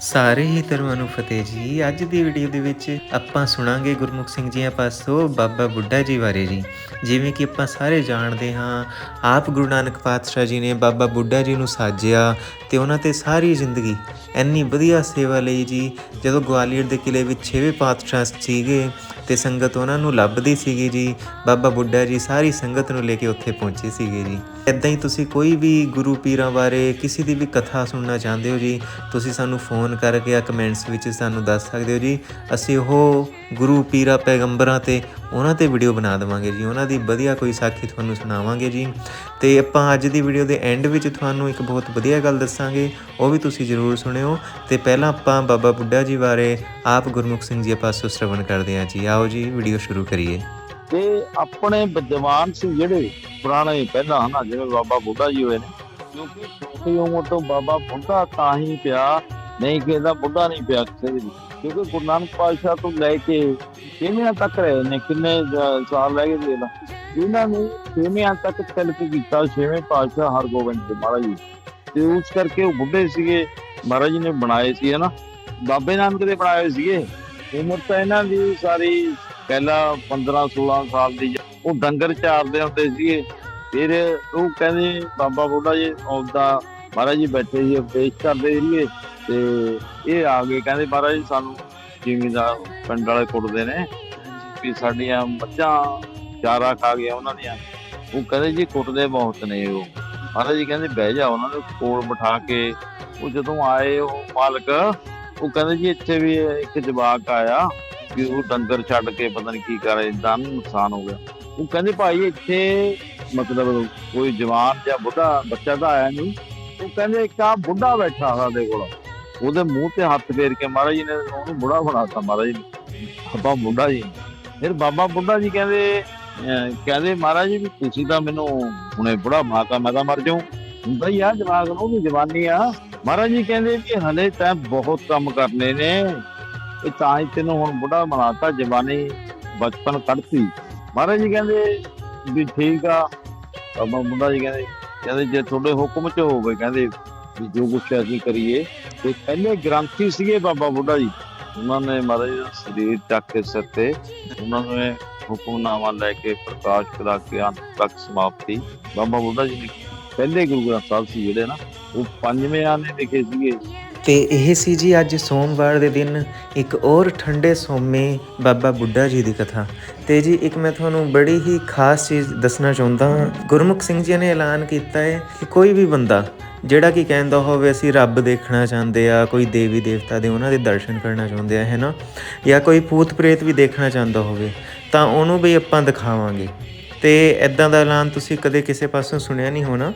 ਸਾਰੇ ਹੀ ਧਰਮਾਂ ਨੂੰ ਫਤਿਹ ਜੀ। ਅੱਜ ਦੀ ਵੀਡੀਓ ਦੇ ਵਿੱਚ ਆਪਾਂ ਸੁਣਾਂਗੇ ਗੁਰਮੁਖ ਸਿੰਘ ਜੀਆਂ ਪਾਸੋਂ ਬਾਬਾ ਬੁੱਢਾ ਜੀ ਬਾਰੇ ਜੀ। ਜਿਵੇਂ ਕਿ ਆਪਾਂ ਸਾਰੇ ਜਾਣਦੇ ਹਾਂ, ਆਪ ਗੁਰੂ ਨਾਨਕ ਪਾਤਸ਼ਾਹ ਜੀ ਨੇ ਬਾਬਾ ਬੁੱਢਾ ਜੀ ਨੂੰ ਸਾਜਿਆ ਤੇ ਉਹਨਾਂ ਤੇ ਸਾਰੀ ਜ਼ਿੰਦਗੀ ਇੰਨੀ ਵਧੀਆ ਸੇਵਾ ਲਈ ਜੀ। ਜਦੋਂ ਗਵਾਲੀਅਰ ਦੇ ਕਿਲੇ ਵਿੱਚ ਛੇਵੇਂ ਪਾਤਸ਼ਾਹ ਸੀਗੇ ਤੇ ਸੰਗਤ ਉਹਨਾਂ ਨੂੰ ਲੱਭਦੀ ਸੀਗੀ ਜੀ। ਬਾਬਾ ਬੁੱਢਾ ਜੀ ਸਾਰੀ ਸੰਗਤ ਨੂੰ ਲੈ ਕੇ ਉੱਥੇ ਪਹੁੰਚੇ ਸੀਗੇ ਜੀ। ਇਦਾਂ ਹੀ ਤੁਸੀਂ ਕੋਈ ਵੀ ਗੁਰੂ ਪੀਰਾਂ ਬਾਰੇ ਕਿਸੇ ਦੀ ਵੀ ਕਥਾ ਸੁਣਨਾ ਚਾਹੁੰਦੇ ਹੋ ਜੀ, ਤੁਸੀਂ ਸਾਨੂੰ ਫੋਨ ਕਰਕੇ ਜਾਂ ਕਮੈਂਟਸ ਵਿੱਚ ਸਾਨੂੰ ਦੱਸ ਸਕਦੇ ਹੋ ਜੀ। ਅਸੀਂ ਉਹ ਗੁਰੂ ਪੀਰਾਂ ਪੈਗੰਬਰਾਂ ਤੇ ਉਹਨਾਂ ਤੇ ਵੀਡੀਓ ਬਣਾ ਦੇਵਾਂਗੇ ਜੀ। ਉਹਨਾਂ ਦੀ ਵਧੀਆ ਕੋਈ ਸਾਖੀ ਤੁਹਾਨੂੰ ਸੁਣਾਵਾਂਗੇ ਜੀ। ਤੇ ਆਪਾਂ ਅੱਜ ਦੀ ਵੀਡੀਓ ਦੇ ਐਂਡ ਵਿੱਚ ਤੁਹਾਨੂੰ ਇੱਕ ਬਹੁਤ ਵਧੀਆ ਗੱਲ ਦੱਸਾਂਗੇ, ਉਹ ਵੀ ਤੁਸੀਂ ਜ਼ਰੂਰ ਸੁਣਿਓ। ਤੇ ਪਹਿਲਾਂ ਆਪਾਂ ਬਾਬਾ ਬੁੱਢਾ ਜੀ ਬਾਰੇ ਆਪ ਗੁਰਮੁਖ ਸਿੰਘ ਜੀ ਪਾਸੋਂ ਸ਼ਰਵਣ ਕਰਦੇ ਹਾਂ ਜੀ। ਆਓ ਜੀ ਵੀਡੀਓ ਸ਼ੁਰੂ ਕਰੀਏ। ਤੇ ਆਪਣੇ ਵਿਦਵਾਨ ਸੀ ਜਿਹੜੇ ਪੁਰਾਣੇ ਪਹਿਲਾਂ ਹਨਾ, ਜਿਵੇਂ ਬਾਬਾ ਬੁੱਢਾ ਜੀ ਹੋਏ ਨੇ, ਕਿਉਂਕਿ ਛੋਟੀ ਉਮਰ ਤੋਂ ਬਾਬਾ ਬੁੱਢਾ ਤਾਂ ਹੀ ਪਿਆ, ਨਹੀਂ ਕਿ ਇਹਦਾ ਬੁੱਢਾ ਨਹੀਂ ਪਿਆ ਕਿਸੇ ਵੀ। ਕਿਉਂਕਿ ਗੁਰੂ ਨਾਨਕ ਪਾਤਸ਼ਾਹ ਤੋਂ ਲੈ ਕੇ ਛੇਵਿਆਂ ਤੱਕ ਰਹੇ ਨੇ, ਕਿੰਨੇ ਸਾਲ ਰਹਿ ਗਏ ਜੀ ਇਹਦਾ। ਇਹਨਾਂ ਨੇ ਛੇਵਿਆਂ ਤੱਕ ਤਿਲਕ ਕੀਤਾ, ਛੇਵੇਂ ਪਾਤਸ਼ਾਹ ਹਰਗੋਬਿੰਦ ਜੀ ਮਹਾਰਾਜ ਜੀ। ਤੇ ਉਸ ਕਰਕੇ ਉਹ ਬੁੱਢੇ ਸੀਗੇ, ਮਹਾਰਾਜ ਜੀ ਨੇ ਬਣਾਏ ਸੀ ਹਨਾ। ਬਾਬੇ ਨਾਨਕ ਦੇ ਬਣਾਏ ਸੀਗੇ। ਉਮਰ ਤਾਂ ਇਹਨਾਂ ਦੀ ਸਾਰੀ ਪਹਿਲਾਂ 15 16 ਸਾਲ ਦੀ ਉਹ ਡੰਗਰ ਚਾਰਦੇ ਹੁੰਦੇ ਸੀਗੇ। ਫਿਰ ਉਹ ਕਹਿੰਦੇ ਬਾਬਾ ਬੁੱਢਾ ਜੀ, ਆਉਂਦਾ ਮਹਾਰਾਜ ਜੀ ਬੈਠੇ ਜੀ ਉਪਦੇਸ਼ ਕਰਦੇ ਸੀਗੇ ਤੇ ਇਹ ਆ ਗਏ ਕਹਿੰਦੇ ਮਹਾਰਾਜ ਜੀ, ਸਾਨੂੰ ਜ਼ਿਮੀਂਦਾਰ ਪਿੰਡ ਵਾਲੇ ਕੁੱਟਦੇ ਨੇ। ਵੀ ਸਾਡੀਆਂ ਮੱਝਾਂ ਚਾਰਾ ਖਾ ਗਿਆ ਉਹਨਾਂ ਦੀਆਂ। ਉਹ ਕਹਿੰਦੇ ਜੀ ਕੁੱਟਦੇ ਬਹੁਤ ਨੇ ਉਹ। ਮਹਾਰਾਜ ਜੀ ਕਹਿੰਦੇ ਬਹਿ ਜਾ ਉਹਨਾਂ ਨੂੰ ਕੋਲ ਬਿਠਾ ਕੇ। ਉਹ ਜਦੋਂ ਆਏ ਉਹ ਮਾਲਕ ਉਹ ਕਹਿੰਦੇ ਜੀ ਇੱਥੇ ਵੀ ਇੱਕ ਜਵਾਕ ਆਇਆ ਕਿ ਉਹ ਡੰਗਰ ਛੱਡ ਕੇ ਪਤਾ ਨਹੀਂ ਕੀ ਕਰੇ ਇਦਾਂ ਨੁਕਸਾਨ ਹੋ ਗਿਆ। ਉਹ ਕਹਿੰਦੇ ਭਾਈ ਇੱਥੇ ਮਤਲਬ ਕੋਈ ਜਵਾਨ ਜਾਂ ਬੁੱਢਾ, ਬੱਚਾ ਤਾਂ ਆਇਆ ਨਹੀਂ। ਉਹ ਕਹਿੰਦੇ ਇੱਕ ਆ ਬੁੱਢਾ ਬੈਠਾ ਸਾਡੇ ਕੋਲ। ਉਹਦੇ ਮੂੰਹ ਤੇ ਹੱਥ ਫੇਰ ਕੇ ਮਹਾਰਾਜ ਜੀ ਨੇ ਉਹਨੂੰ ਬੁੱਢਾ ਬਣਾਤਾ ਮਹਾਰਾਜ ਜੀ ਬਾਬਾ ਬੁੱਢਾ ਜੀ ਫਿਰ ਬਾਬਾ ਬੁੱਢਾ ਜੀ ਕਹਿੰਦੇ ਕਹਿੰਦੇ ਮਹਾਰਾਜ ਜੀ ਵੀ ਤੁਸੀਂ ਤਾਂ ਮੈਨੂੰ ਹੁਣੇ ਬੁੱਢਾ ਮਾਤਾ ਮੈਂ ਤਾਂ ਮਰ ਜਾਊਂ। ਹੁੰਦਾ ਹੀ ਆ ਜਵਾਕ ਨੂੰ ਵੀ ਜਵਾਨੀ ਆ। ਮਹਾਰਾਜ ਜੀ ਕਹਿੰਦੇ ਵੀ ਹਲੇ ਤਾਂ ਬਹੁਤ ਕੰਮ ਕਰਨੇ ਨੇ। ਇਹ ਤਾਂ ਹੀ ਤੈਨੂੰ ਹੁਣ ਬੁੱਢਾ ਬਣਾਤਾ, ਜਵਾਨੀ ਬਚਪਨ ਕੱਢਤੀ। ਮਹਾਰਾਜ ਜੀ ਕਹਿੰਦੇ ਵੀ ਠੀਕ ਆ। ਬਾਬਾ ਬੁੱਢਾ ਜੀ ਕਹਿੰਦੇ ਕਹਿੰਦੇ ਜੇ ਤੁਹਾਡੇ ਹੁਕਮ ਚ ਹੋਵੇ, ਕਹਿੰਦੇ ਵੀ ਜੋ ਕੁਛ ਅਸੀਂ ਕਰੀਏ। ਤੇ ਪਹਿਲੇ ਗ੍ਰੰਥੀ ਸੀਗੇ ਬਾਬਾ ਬੁੱਢਾ ਜੀ। ਉਹਨਾਂ ਨੇ ਮਹਾਰਾਜ ਦਾ ਸਰੀਰ ਚੱਕ ਕੇ ਸਿਰ ਤੇ, ਉਹਨਾਂ ਨੇ ਹੁਕਮਨਾਮਾ ਲੈ ਕੇ ਪ੍ਰਕਾਸ਼ ਕਰਾ ਕੇ ਅੰਤ ਤੱਕ ਸਮਾਪਤੀ। ਬਾਬਾ ਬੁੱਢਾ ਜੀ ਨੇ ਪਹਿਲੇ ਗੁਰੂ ਗ੍ਰੰਥ ਸਾਹਿਬ ਸੀ ਜਿਹੜੇ ਨਾ, ਉਹ ਪੰਜਵੇਂ ਆਨੇ ਲਿਖੇ ਸੀਗੇ। ਤੇ ਇਹ ਸੀ ਜੀ ਅੱਜ ਸੋਮਵਾਰ ਦੇ ਦਿਨ ਇੱਕ ਹੋਰ ਠੰਡੇ ਸੋਮੇ ਬਾਬਾ ਬੁੱਢਾ ਜੀ ਦੀ ਕਥਾ। ਤੇ ਜੀ ਇੱਕ ਮੈਂ ਤੁਹਾਨੂੰ ਬੜੀ ਹੀ ਖਾਸ ਚੀਜ਼ ਦੱਸਣਾ ਚਾਹੁੰਦਾ ਹਾਂ। ਗੁਰਮੁਖ ਸਿੰਘ ਜੀ ਨੇ ਐਲਾਨ ਕੀਤਾ ਹੈ ਕਿ ਕੋਈ ਵੀ ਬੰਦਾ, ਜਿਹੜਾ ਕਿ ਕਹਿੰਦਾ ਹੋਵੇ ਅਸੀਂ ਰੱਬ ਦੇਖਣਾ ਚਾਹੁੰਦੇ ਆ, ਕੋਈ ਦੇਵੀ ਦੇਵਤਾ ਦੇ ਉਹਨਾਂ ਦੇ ਦਰਸ਼ਨ ਕਰਨਾ ਚਾਹੁੰਦੇ ਆ, ਹੈ ਨਾ? ਜਾਂ ਕੋਈ ਭੂਤ ਪ੍ਰੇਤ ਵੀ ਦੇਖਣਾ ਚਾਹੁੰਦਾ ਹੋਵੇ, ਤਾਂ ਉਹਨੂੰ ਵੀ ਆਪਾਂ ਦਿਖਾਵਾਂਗੇ। ਤੇ ਐਦਾਂ ਦਾ ਐਲਾਨ ਤੁਸੀਂ ਕਦੇ ਕਿਸੇ ਪਾਸੋਂ ਸੁਣਿਆ ਨਹੀਂ ਹੋਣਾ।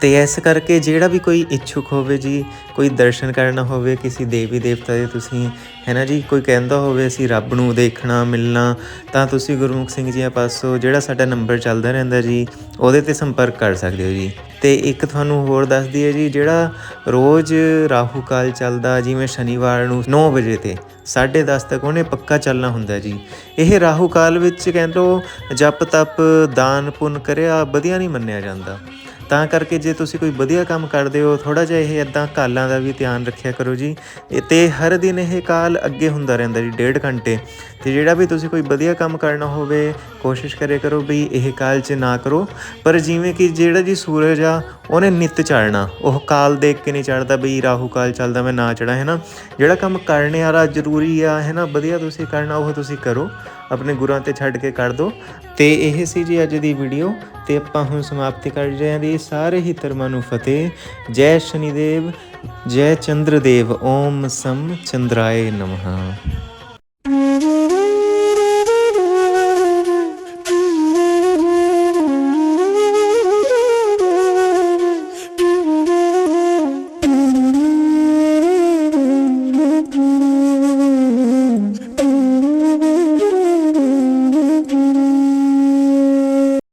ਤੇ ਇਸ ਕਰਕੇ ਜਿਹੜਾ ਵੀ ਕੋਈ ਇੱਛੁਕ ਹੋਵੇ ਜੀ, ਕੋਈ ਦਰਸ਼ਨ ਕਰਨਾ ਹੋਵੇ, ਕਿਸੇ ਦੇਵੀ ਦੇਵਤਾ ਦੇ ਤੁਸੀਂ, ਹੈ ਨਾ ਜੀ, ਕੋਈ ਕਹਿੰਦਾ ਹੋਵੇ ਅਸੀਂ ਰੱਬ ਨੂੰ ਦੇਖਣਾ, ਮਿਲਣਾ, ਤਾਂ ਤੁਸੀਂ ਗੁਰਮੁਖ ਸਿੰਘ ਜੀ ਪਾਸੋਂ ਜਿਹੜਾ ਸਾਡਾ ਨੰਬਰ ਚੱਲਦਾ ਰਹਿੰਦਾ ਜੀ, ਉਹਦੇ ਤੇ ਸੰਪਰਕ ਕਰ ਸਕਦੇ ਹੋ ਜੀ। ਤੇ ਇੱਕ ਤੁਹਾਨੂੰ ਹੋਰ ਦੱਸ ਦਈਏ ਜੀ, ਜਿਹੜਾ ਰੋਜ਼ ਰਾਹੂ ਕਾਲ ਚੱਲਦਾ, ਜਿਵੇਂ ਸ਼ਨੀਵਾਰ ਨੂੰ 9 ਵਜੇ ਤੇ 10:30 ਤੱਕ ਉਹਨੇ ਪੱਕਾ ਚੱਲਣਾ ਹੁੰਦਾ ਜੀ। ਇਹ ਰਾਹੂ ਕਾਲ ਵਿੱਚ ਕਹਿੰਦੋ ਜਪ ਤਪ, ਦਾਨ ਪੁੰਨ ਕਰਿਆ, ਵਧੀਆ ਨਹੀਂ ਮੰਨਿਆ ਜਾਂਦਾ। ਤਾਂ ਕਰਕੇ ਜੇ ਤੁਸੀਂ ਕੋਈ ਵਧੀਆ ਕੰਮ ਕਰਦੇ ਹੋ ਥੋੜਾ ਜਿਹਾ ਇਹ ਇਦਾਂ ਕਾਲਾਂ ਦਾ ਵੀ ਧਿਆਨ ਰੱਖਿਆ ਕਰੋ ਜੀ। ਇਹ ਤੇ ਹਰ ਦਿਨ ਇਹ ਕਾਲ ਅੱਗੇ ਹੁੰਦਾ ਰਹਿੰਦਾ ਜੀ, ਡੇਢ ਘੰਟੇ। ਤੇ ਜਿਹੜਾ ਵੀ ਤੁਸੀਂ ਕੋਈ ਵਧੀਆ ਕੰਮ ਕਰਨਾ ਹੋਵੇ, ਕੋਸ਼ਿਸ਼ ਕਰੇ ਕਰੋ ਵੀ ਇਹ ਕਾਲ 'ਚ ਨਾ ਕਰੋ। ਪਰ ਜਿਵੇਂ ਕਿ ਜਿਹੜਾ ਜੀ ਸੂਰਜ ਆ, ਉਹਨੇ ਨਿਤ ਚੜਨਾ ਉਹ ਕਾਲ ਦੇਖ ਕੇ ਨਹੀਂ ਚੜਦਾ ਬਈ ਰਾਹੂ ਕਾਲ ਚੱਲਦਾ, ਮੈਂ ਨਾ ਚੜਾ ਹੈ ਨਾ। ਜਿਹੜਾ ਕੰਮ ਕਰਨੇ ਵਾਲਾ ਜ਼ਰੂਰੀ ਆ, ਹੈ ਨਾ, ਵਧੀਆ ਤੁਸੀਂ ਕਰਨਾ, ਉਹ ਤੁਸੀਂ ਕਰੋ। ਆਪਣੇ ਗੁਰਾਂ ਤੇ ਛੱਡ ਕੇ ਕਰ ਦਿਓ ਤੇ ਇਹ ਸੀ ਜੀ ਅੱਜ ਦੀ ਵੀਡੀਓ। ਤੇ ਆਪਾਂ ਹੁਣ ਸਮਾਪਤੀ ਕਰ ਰਹੇ ਹਾਂ ਜੀ। ਸਾਰੇ ਹੀ ਧਰਮਾਂ ਨੂੰ ਫਤਿਹ। ਜੈ ਸ਼ਨੀਦੇਵ, ਜੈ ਚੰਦਰਦੇਵ। ਓਮ ਸਮ ਚੰਦਰਾਏ ਨਮః।